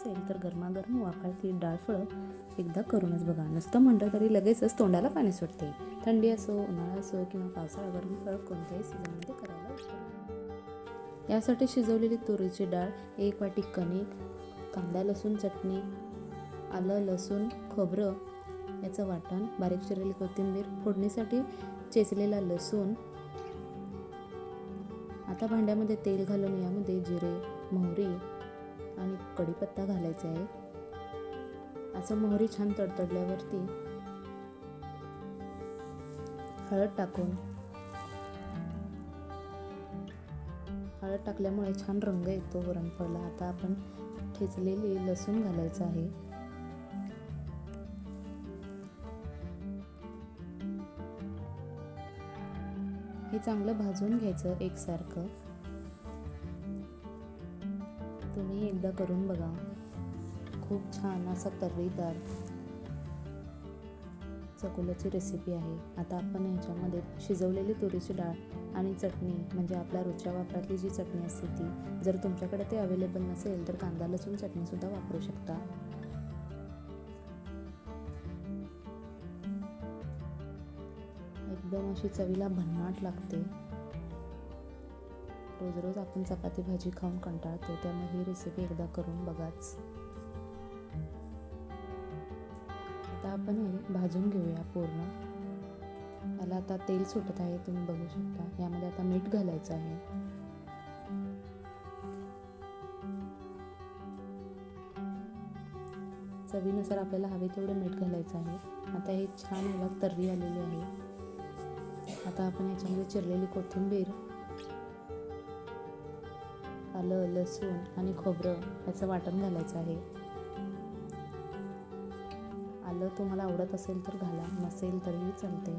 नसेल तर गरमागरम वाफाळती डाळ फळं एकदा करूनच बघा. नुसतं म्हटलं तरी लगेचच तोंडाला पाणी सुटते. थंडी असो उन्हाळा असो किंवा पावसाळा गरम फळ कोणत्याही सीझनमध्ये करायला यासाठी शिजवलेली तुरीची डाळ एक वाटी कणिक कांदा लसूण चटणी आलं लसूण खोबरं याचं वाटण बारीक चिरलेली कोथिंबीर फोडणीसाठी चेचलेला लसूण आता भांड्यामध्ये तेल घालून यामध्ये जिरे मोहरी आणि कढीपत्ता घालायचा आहे. असं मोहरी छान तडतडल्यावरती हळद टाकून हळद टाकल्यामुळे छान रंग येतो वरणफळला. आता आपण ठेचलेली लसूण घालायचं आहे. हे चांगलं भाजून घ्यायचं एकसारखं. तुम्ही एकदा करून बघा. खूप छान असा तर्रीदार चकोल्याची रेसिपी आहे. आता आपण ह्याच्यामध्ये शिजवलेली तुरीची डाळ आणि चटणी म्हणजे आपल्या रोजच्या वापरातली जी चटणी असते ती जर तुमच्याकडे ते अवेलेबल नसेल तर कांदा लसूण चटणीसुद्धा वापरू शकता. एकदम अशी चवीला भन्नाट लागते. रोज रोज आपण चपाती भाजी खाऊन कंटाळतो त्यामुळे ही रेसिपी एकदा करून बघाच. आता आपण हे भाजून घेऊया पूर्ण. मला आता तेल सुटत आहे तुम्ही बघू शकता. यामध्ये आता मीठ घालायचं आहे. चवीनुसार आपल्याला हवे तेवढं मीठ घालायचं आहे. आता हे छान याला तर्री आलेली आहे. आता आपण याच्यामध्ये चिरलेली कोथिंबीर आलं लसूण आणि खोबरं याचं वाटण घालायचं आहे. आलं तुम्हाला आवडत असेल तर घाला नसेल तरीही चालते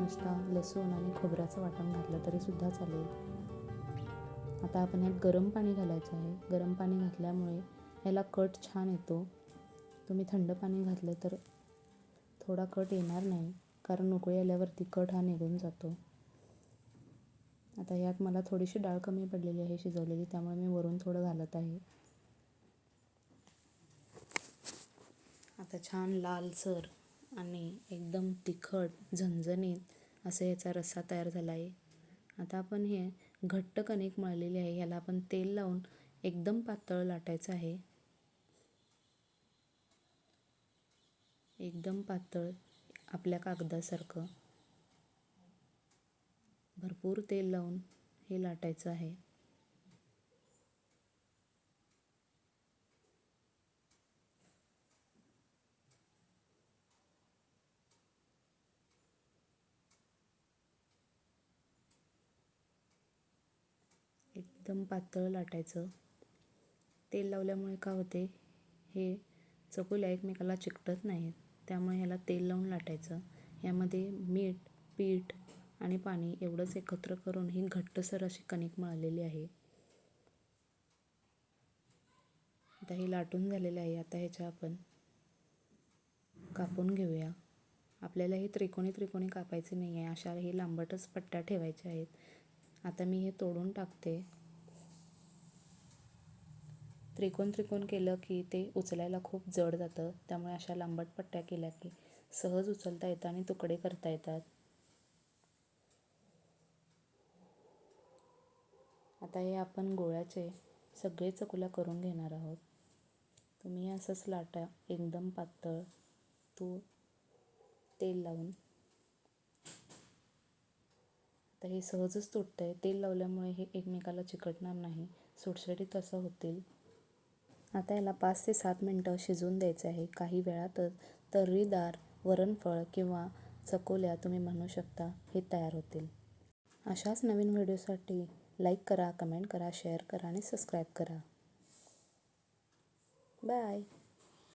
नुसता लसूण आणि खोबऱ्याचं वाटण घातलं तरीसुद्धा चालेल. आता आपण यात गरम पाणी घालायचं आहे. गरम पाणी घातल्यामुळे याला कट छान येतो. तुम्ही थंड पाणी घातलं तर थोडा कट येणार नाही कारण उकळी आल्यावरती कट हा निघून जातो. आता यात मला थोडीशी डाळ कमी पडलेली आहे शिजवलेली त्यामुळे मी वरून थोडं घालत आहे. आता छान लालसर आणि एकदम तिखट झणझणीत असं याचा रस्सा तयार झाला आहे आता आपण हे घट्ट कणिक मळलेली आहे ह्याला आपण तेल लावून एकदम पातळ लाटायचं आहे. एकदम पातळ आपल्या कागदासारखं. भरपूर तेल लावून हे लाटायचं आहे. एकदम पातळ लाटायचं. तेल लावल्यामुळे काय होते हे चकोल्या एकमेकाला चिकटत नाहीत त्यामुळे ह्याला तेल लावून लाटायचं. यामध्ये मीठ पीठ आणि पाणी एवढंच एकत्र करून ही घट्टसर अशी कणिक मळलेली आहे. आता हे लाटून झालेलं आहे. आता ह्याच्या आपण कापून घेऊया. आपल्याला हे त्रिकोणी त्रिकोणी कापायचे नाही आहे अशा हे लांबटच पट्ट्या ठेवायच्या आहेत. आता मी हे तोडून टाकते. त्रिकोण त्रिकोण केलं की ते उचलायला खूप जड जातं. त्यामुळे अशा लांबट पट्ट्या केल्या की सहज उचलता येतं आणि तुकडे करता येतात. आता हे आपण गोळ्याचे सगळे चकुल्या करून घेणार आहोत. तुम्ही असंच लाटा एकदम पातळ तू तेल लावून. आता हे सहजच तुटतं आहे तेल लावल्यामुळे हे एकमेकाला चिकटणार नाही. सुटसुटीत असं होतील. आता याला पाच ते सात मिनटं शिजवून द्यायचं आहे. काही वेळातच तर्रीदार वरणफळ किंवा चकोल्या तुम्ही म्हणू शकता हे तयार होतील. अशाच नवीन व्हिडिओसाठी लाईक करा कमेंट करा शेअर करा आणि सबस्क्राईब करा. बाय.